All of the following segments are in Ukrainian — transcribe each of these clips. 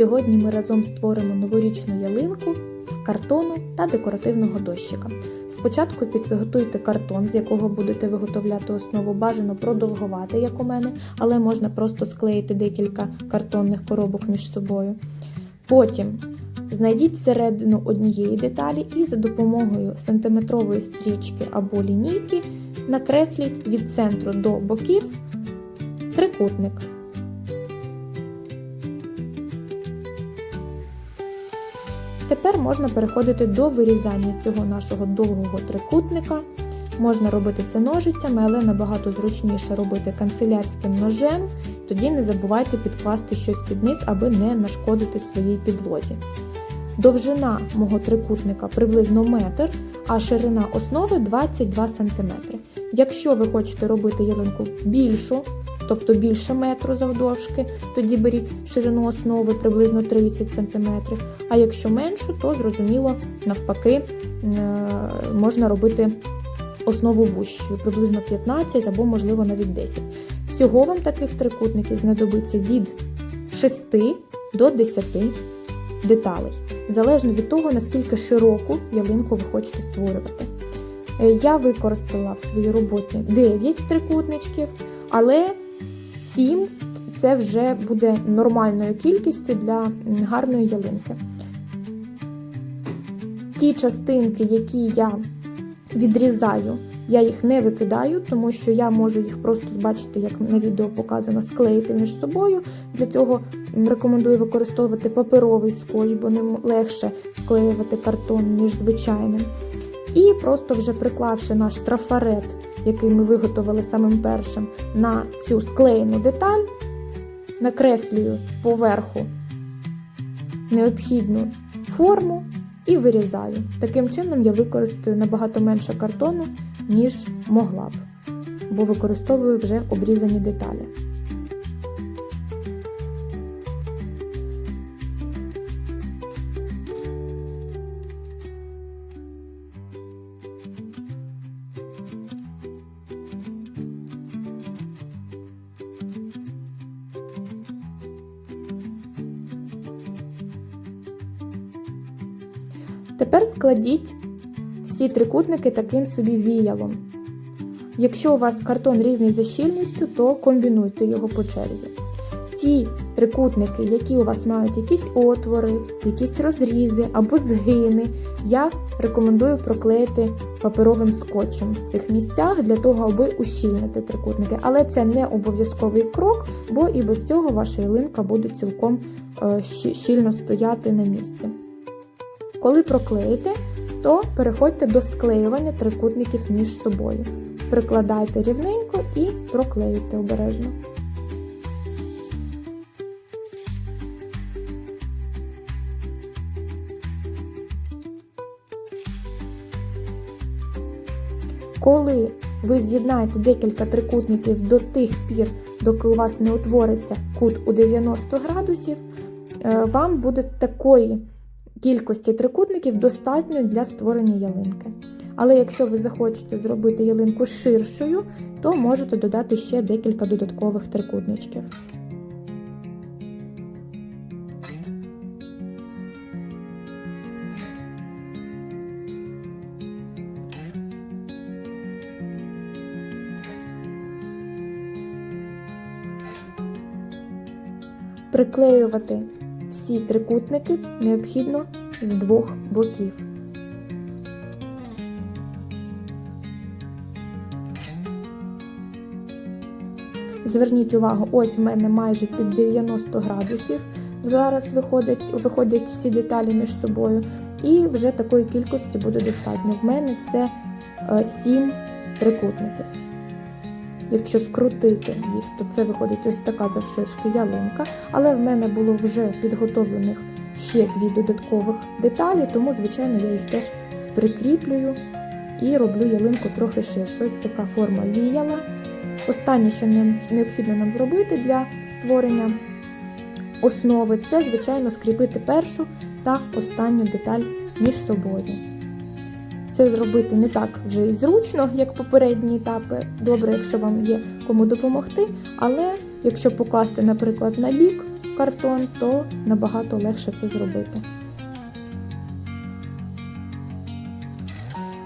сьогодні ми разом створимо новорічну ялинку з картону та декоративного дощика. Спочатку підготуйте картон, з якого будете виготовляти основу, бажано продовгувати, як у мене, але можна просто склеїти декілька картонних коробок між собою. Потім знайдіть середину однієї деталі і за допомогою сантиметрової стрічки або лінійки накресліть від центру до боків трикутник. Тепер можна переходити до вирізання цього нашого довгого трикутника. Можна робити це ножицями, але набагато зручніше робити канцелярським ножем. Тоді не забувайте підкласти щось під низ, аби не нашкодити своїй підлозі. Довжина мого трикутника приблизно метр, а ширина основи 22 см. Якщо ви хочете робити ялинку більшу, тобто більше метру завдовжки, тоді беріть ширину основи приблизно 30 см. А якщо меншу, то зрозуміло, навпаки, можна робити основу вущою, приблизно 15 або, можливо, навіть 10. Всього вам таких трикутників знадобиться від 6 до 10 деталей, залежно від того, наскільки широку ялинку ви хочете створювати. Я використала в своїй роботі 9 трикутничків, але 7 це вже буде нормальною кількістю для гарної ялинки. Ті частинки, які я відрізаю, я їх не викидаю, тому що я можу їх просто бачити, як на відео показано, склеїти між собою. Для цього рекомендую використовувати паперовий скотч, бо ним легше склеювати картон, ніж звичайним. І просто вже приклавши наш трафарет, який ми виготовили самим першим, на цю склеєну деталь, накреслюю поверху необхідну форму і вирізаю. Таким чином я використаю набагато менше картону, ніж могла б, бо використовую вже обрізані деталі. Тепер складіть всі трикутники таким собі віялом. Якщо у вас картон різний за щільністю, то комбінуйте його по черзі. Ті трикутники, які у вас мають якісь отвори, якісь розрізи або згини, я рекомендую проклеїти паперовим скотчем в цих місцях для того, аби ущільнити трикутники. Але це не обов'язковий крок, бо і без цього ваша ялинка буде цілком щільно стояти на місці. Коли проклеїте, то переходьте до склеювання трикутників між собою. Прикладайте рівненько і проклеюйте обережно. Коли ви з'єднаєте декілька трикутників до тих пір, доки у вас не утвориться кут у 90 градусів, вам буде такої кількості трикутників достатньо для створення ялинки. Але якщо ви захочете зробити ялинку ширшою, то можете додати ще декілька додаткових трикутничків. Приклеювати всі трикутники необхідно з двох боків. Зверніть увагу, ось в мене майже під 90 градусів. Зараз виходять, виходять всі деталі між собою, і вже такої кількості буде достатньо. В мене це 7 трикутників. Якщо скрутити їх, то це виходить ось така завширшки ялинка. Але в мене було вже підготовлених ще дві додаткових деталі, тому, звичайно, я їх теж прикріплюю і роблю ялинку трохи ширше. Ось така форма віяла. Останнє, що необхідно нам зробити для створення основи, це, звичайно, скріпити першу та останню деталь між собою. Це зробити не так вже і зручно, як попередні етапи. Добре, якщо вам є кому допомогти, але якщо покласти, наприклад, на бік, картон, то набагато легше це зробити.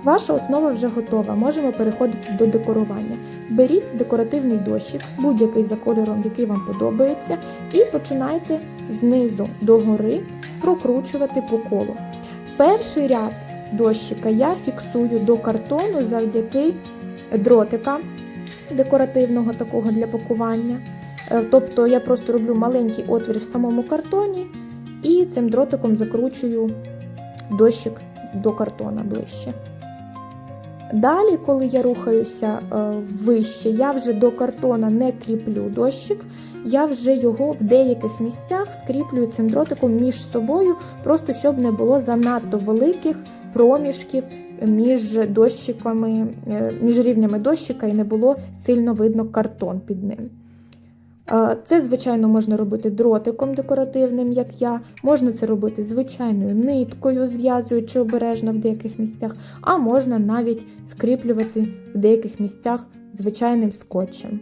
Ваша основа вже готова, можемо переходити до декорування. Беріть декоративний дощик, будь-який за кольором, який вам подобається, і починайте знизу до гори прокручувати по колу. Перший ряд дощика я фіксую до картону завдяки дротика декоративного такого для пакування. Е, Тобто я просто роблю маленький отвір в самому картоні і цим дротиком закручую дощик до картона ближче. Далі, коли я рухаюся е, вище, я вже до картона не кріплю дощик, я вже його в деяких місцях скріплюю цим дротиком між собою, просто щоб не було занадто великих проміжків між дощиками, е, між рівнями дощика і не було сильно видно картон під ним. Е, Це, звичайно, можна робити дротиком декоративним, як я. Можна це робити звичайною ниткою, зв'язуючи обережно в деяких місцях, а можна навіть скріплювати в деяких місцях звичайним скотчем.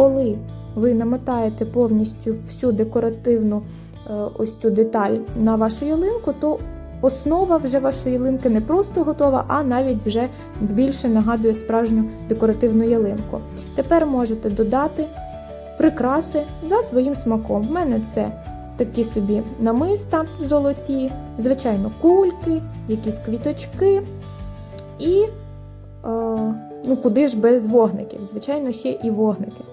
Коли ви намотаєте повністю всю декоративну е, ось цю деталь на вашу ялинку, то основа вже вашої ялинки не просто готова, а навіть вже більше нагадує справжню декоративну ялинку. Тепер можете додати прикраси за своїм смаком. В мене це такі собі намиста золоті, звичайно, кульки, якісь квіточки і, е, ну куди ж без вогників, звичайно, ще і вогники.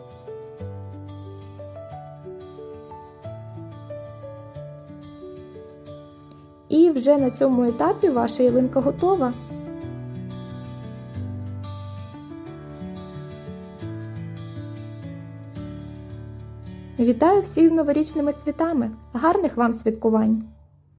І вже на цьому етапі ваша ялинка готова. Вітаю всіх з новорічними святами! Гарних вам святкувань!